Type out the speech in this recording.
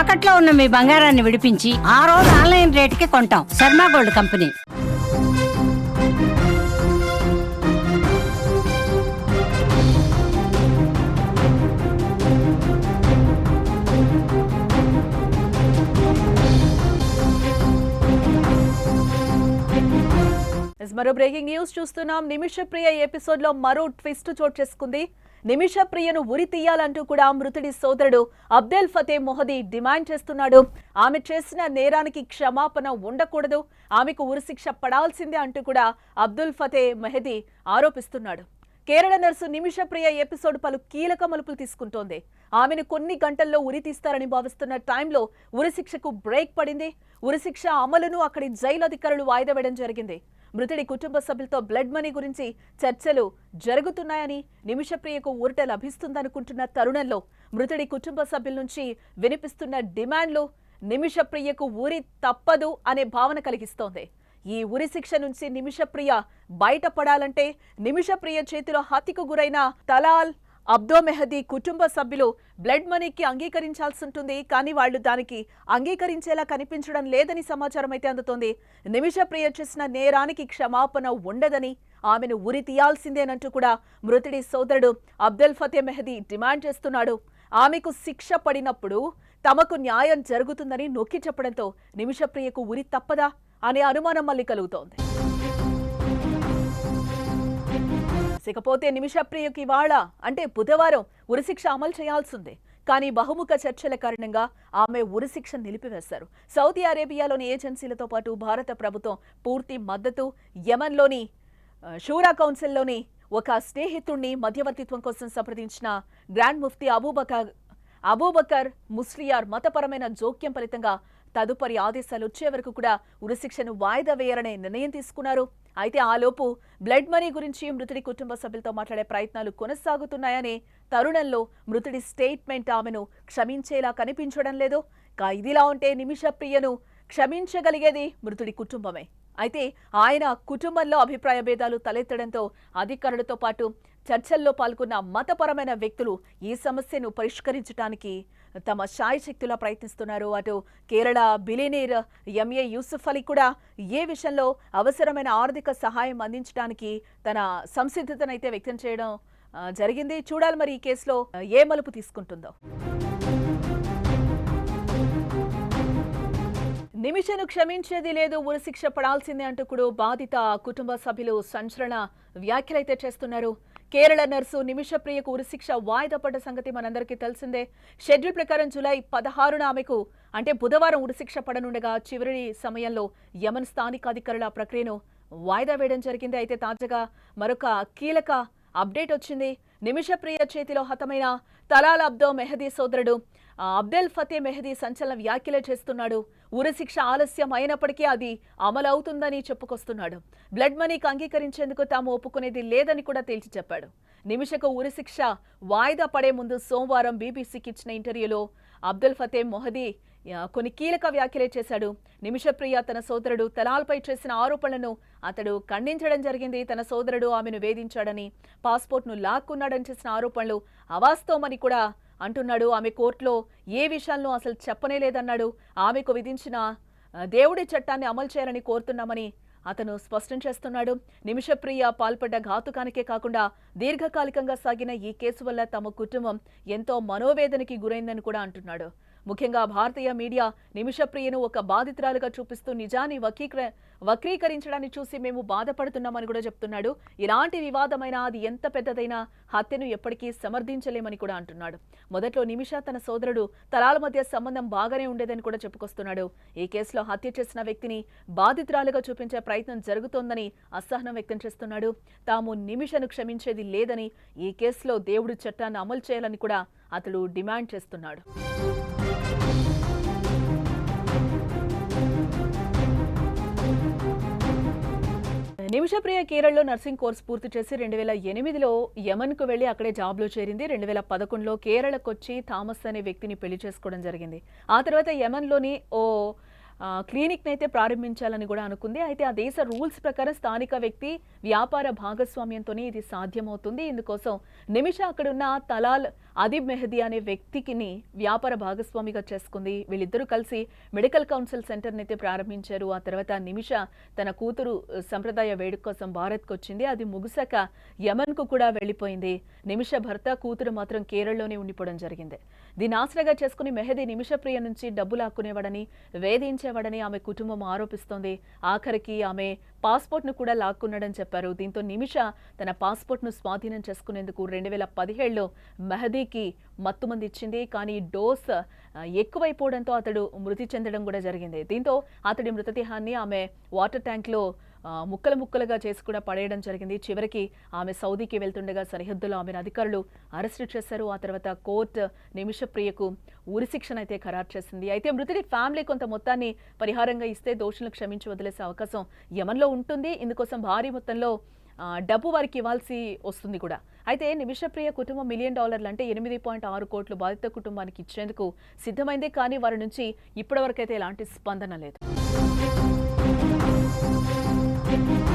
తాకట్లో ఉన్న మీ బంగారాన్ని విడిపించి ఆ రోజు ఆన్లైన్ రేటుకి కొంటాం. Sharma gold company. మరో బ్రేకింగ్ న్యూస్ చూస్తున్నాం. నిమిష ప్రియ ఎపిసోడ్లో మరో ట్విస్ట్ చోటు చేసుకుంది. నిమిష ప్రియను ఉరి తీయాలంటూ కూడా మృతుడి సోదరుడు అబ్దెల్ ఫతే మొహదీ డిమాండ్ చేస్తున్నాడు. ఆమె చేసిన నేరానికి క్షమాపణ ఉండకూడదు. ఆమెకు ఉరిశిక్ష పడాల్సిందే అంటూ కూడా అబ్దుల్ ఫతే మెహదీ ఆరోపిస్తున్నాడు. కేరళ నర్సు నిమిషప్రియ ఎపిసోడ్ పలు కీలక మలుపులు తీసుకుంటోంది. ఆమెను కొన్ని గంటల్లో ఉరి తీస్తారని భావిస్తున్న టైంలో ఉరిశిక్షకు బ్రేక్ పడింది. ఉరిశిక్ష అమలును అక్కడి జైలు అధికారులు వాయిదా వేయడం జరిగింది. మృతుడి కుటుంబ సభ్యులతో బ్లడ్ మనీ గురించి చర్చలు జరుగుతున్నాయని నిమిషప్రియకు ఊరట లభిస్తుందనుకుంటున్న తరుణంలో మృతుడి కుటుంబ సభ్యుల నుంచి వినిపిస్తున్న డిమాండ్లు నిమిషప్రియకు ఊరి తప్పదు అనే భావన కలిగిస్తోంది. ఈ ఉరి శిక్ష నుంచి నిమిషప్రియ బయటపడాలంటే నిమిషప్రియ చేతిలో హత్యకు గురైన తలాల్ అబ్దో మెహదీ కుటుంబ సభ్యులు బ్లడ్ మనీకి అంగీకరించాల్సి ఉంటుంది కానీ వాళ్ళు దానికి అంగీకరించేలా కనిపించడం లేదని సమాచారం అయితే అందుతోంది. నిమిషప్రియ చేసిన నేరానికి క్షమాపణ ఉండదని ఆమెను ఉరి తీయాల్సిందేనంటూ కూడా మృతుడి సోదరుడు అబ్దుల్ ఫతే మెహదీ డిమాండ్ చేస్తున్నాడు. ఆమెకు శిక్ష పడినప్పుడు తమకు న్యాయం జరుగుతుందని నొక్కి చెప్పడంతో నిమిషప్రియకు ఉరి తప్పదా అనే అనుమానం మళ్ళీ కలుగుతోంది. ఇకపోతే నిమిషప్రియకి ఇవాళ అంటే బుధవారం ఉరిశిక్ష అమలు చేయాల్సిందే. కానీ బహుముఖ చర్చల కారణంగా ఆమె ఉరిశిక్ష నిలిపివేశారు. సౌదీ అరేబియాలోని ఏజెన్సీలతో పాటు భారత ప్రభుత్వం పూర్తి మద్దతు యమన్లోని షూరా కౌన్సిల్లోని ఒక స్నేహితుణ్ణి మధ్యవర్తిత్వం కోసం సంప్రదించిన గ్రాండ్ ముఫ్తీ అబూబకర్ అబూబకర్ ముస్లియార్ మతపరమైన జోక్యం ఫలితంగా తదుపరి ఆదేశాలు వచ్చే వరకు కూడా ఉరిశిక్షను వాయిదా వేయాలనే నిర్ణయం తీసుకున్నారు. అయితే ఆలోపు బ్లడ్ మనీ గురించి మృతుడి కుటుంబ సభ్యులతో మాట్లాడే ప్రయత్నాలు కొనసాగుతున్నాయనే తరుణంలో మృతుడి స్టేట్మెంట్ ఆమెను క్షమించేలా కనిపించడం లేదు. కా ఇదిలా ఉంటే నిమిష ప్రియను క్షమించగలిగేది మృతుడి కుటుంబమే. అయితే ఆయన కుటుంబంలో అభిప్రాయ భేదాలు తలెత్తడంతో అధికారులతో పాటు చర్చల్లో పాల్గొన్న మతపరమైన వ్యక్తులు ఈ సమస్యను పరిష్కరించడానికి తమ శాయశక్తులా ప్రయత్నిస్తున్నారు. అటు Kerala billionaire M A Yusuff Ali కూడా ఏ విషయంలో అవసరమైన ఆర్థిక సహాయం అందించడానికి తన సంసిద్ధతనైతే వ్యక్తం చేయడం జరిగింది. చూడాలి మరి ఈ కేసులో ఏ మలుపు తీసుకుంటుందో. నిమిషను క్షమించేది లేదు ఉరిశిక్ష పడాల్సిందే అంటూ కూడా బాధిత కుటుంబ సభ్యులు సంచలన వ్యాఖ్యలైతే చేస్తున్నారు. కేరళ నర్సు నిమిషప్రియకు ఉరిశిక్ష వాయిదా పడ్డ సంగతి మనందరికీ తెలిసిందే. షెడ్యూల్ ప్రకారం జూలై పదహారున ఆమెకు అంటే బుధవారం ఉరిశిక్ష పడనుండగా చివరి సమయంలో యమన్ స్థానిక అధికారుల ప్రక్రియను వాయిదా వేయడం జరిగింది. అయితే తాజాగా మరొక కీలక అప్డేట్ వచ్చింది. నిమిషప్రియ చేతిలో హతమైన తలాల్ అబ్దో మెహదీ సోదరుడు అబ్దెల్ ఫతే మెహదీ సంచలన వ్యాఖ్యలు చేస్తున్నాడు. ఉరిశిక్ష ఆలస్యం అయినప్పటికీ అది అమలవుతుందని చెప్పుకొస్తున్నాడు. బ్లడ్ మనీకి అంగీకరించేందుకు తాము ఒప్పుకునేది లేదని కూడా తేల్చి చెప్పాడు. నిమిషకు ఉరిశిక్ష వాయిదా పడే ముందు సోమవారం బీబీసీకి ఇచ్చిన ఇంటర్వ్యూలో అబ్దుల్ ఫతే మొహదీ కొన్ని కీలక వ్యాఖ్యలే చేశాడు. నిమిషప్రియ తన సోదరుడు తలాల్పై చేసిన ఆరోపణలను అతడు ఖండించడం జరిగింది. తన సోదరుడు ఆమెను వేధించాడని పాస్పోర్ట్ను లాక్కున్నాడని చేసిన ఆరోపణలు అవాస్తవమని కూడా అంటున్నాడు. ఆమె కోర్టులో ఏ విషయాలను అసలు చెప్పనే లేదన్నాడు. ఆమెకు విధించిన దేవుడి చట్టాన్ని అమలు చేయాలని కోరుతున్నామని అతను స్పష్టం చేస్తున్నాడు. నిమిషప్రియ పాల్పడ్డ ఘాతుకానికే కాకుండా దీర్ఘకాలికంగా సాగిన ఈ కేసు వల్ల తమ కుటుంబం ఎంతో మనోవేదనకి గురైందని కూడా అంటున్నాడు. ముఖ్యంగా భారతీయ మీడియా నిమిషప్రియను ఒక బాధితురాలుగా చూపిస్తూ నిజాన్ని వక్రీకర వక్రీకరించడాన్ని చూసి మేము బాధపడుతున్నామని కూడా చెప్తున్నాడు. ఇలాంటి వివాదమైన అది ఎంత పెద్దదైనా హత్యను ఎప్పటికీ సమర్థించలేమని కూడా అంటున్నాడు. మొదట్లో నిమిష తన సోదరుడు తలాల మధ్య సంబంధం బాగానే ఉండేదని కూడా చెప్పుకొస్తున్నాడు. ఈ కేసులో హత్య చేసిన వ్యక్తిని బాధితురాలుగా చూపించే ప్రయత్నం జరుగుతోందని అసహనం వ్యక్తం చేస్తున్నాడు. తాము నిమిషను క్షమించేది లేదని ఈ కేసులో దేవుడు చట్టాన్ని అమలు చేయాలని కూడా అతడు డిమాండ్ చేస్తున్నాడు. నిమిషప్రియ కేరళలో నర్సింగ్ కోర్స్ పూర్తి చేసి రెండు వేల ఎనిమిదిలో యమన్కు వెళ్ళి అక్కడే జాబ్లో చేరింది. రెండు వేల పదకొండులో కేరళకు వచ్చి థామస్ అనే వ్యక్తిని పెళ్ళి చేసుకోవడం జరిగింది. ఆ తర్వాత యమన్లోని ఓ క్లినిక్ని అయితే ప్రారంభించాలని కూడా అనుకుంది. అయితే ఆ దేశ రూల్స్ ప్రకారం స్థానిక వ్యక్తి వ్యాపార భాగస్వామ్యంతోనే ఇది సాధ్యమవుతుంది. ఇందుకోసం నిమిష అక్కడున్న తలాల్ అదీబ్ మెహదీ అనే వ్యక్తికిని వ్యాపార భాగస్వామిగా చేసుకుంది. వీళ్ళిద్దరూ కలిసి మెడికల్ కౌన్సిల్ సెంటర్ని అయితే ప్రారంభించారు. ఆ తర్వాత నిమిష తన కూతురు సంప్రదాయ వేడుక కోసం భారత్కు వచ్చింది. అది ముగిశాక యమన్కు కూడా వెళ్ళిపోయింది. నిమిష భర్త కూతురు మాత్రం కేరళలోనే ఉండిపోవడం జరిగింది. దీని ఆసరాగా చేసుకుని మెహదీ నిమిషప్రియ నుంచి డబ్బులు ఆక్కునేవాడని వేధించేవాడని ఆమె కుటుంబం ఆరోపిస్తోంది. ఆఖరికి ఆమె పాస్పోర్ట్ను కూడా లాక్కున్నాడని చెప్పారు. దీంతో నిమిష తన పాస్పోర్ట్ను స్వాధీనం చేసుకునేందుకు రెండు వేల పదిహేడులో మెహదీకి మత్తుమంది ఇచ్చింది. కానీ డోస్ ఎక్కువైపోవడంతో అతడు మృతి చెందడం కూడా జరిగింది. దీంతో అతడి మృతదేహాన్ని ఆమె వాటర్ ట్యాంక్లో ముక్కలు ముక్కలుగా చేసి కూడా పడేయడం జరిగింది. చివరికి ఆమె సౌదీకి వెళ్తుండగా సరిహద్దులో ఆమెను అధికారులు అరెస్టు చేశారు. ఆ తర్వాత కోర్టు నిమిషప్రియకు ఉరిశిక్షణ అయితే ఖరారు చేసింది. అయితే మృతుడి ఫ్యామిలీ కొంత మొత్తాన్ని పరిహారంగా ఇస్తే దోషులను క్షమించి వదిలేసే అవకాశం యమన్లో ఉంటుంది. ఇందుకోసం భారీ మొత్తంలో డబ్బు వారికి ఇవ్వాల్సి వస్తుంది కూడా. అయితే నిమిషప్రియ కుటుంబం మిలియన్ డాలర్లు అంటే ఎనిమిది పాయింట్ ఆరు కోట్లు బాధిత కుటుంబానికి ఇచ్చేందుకు సిద్ధమైందే కానీ వారి నుంచి ఇప్పటివరకైతే ఎలాంటి స్పందన లేదు. Thank you.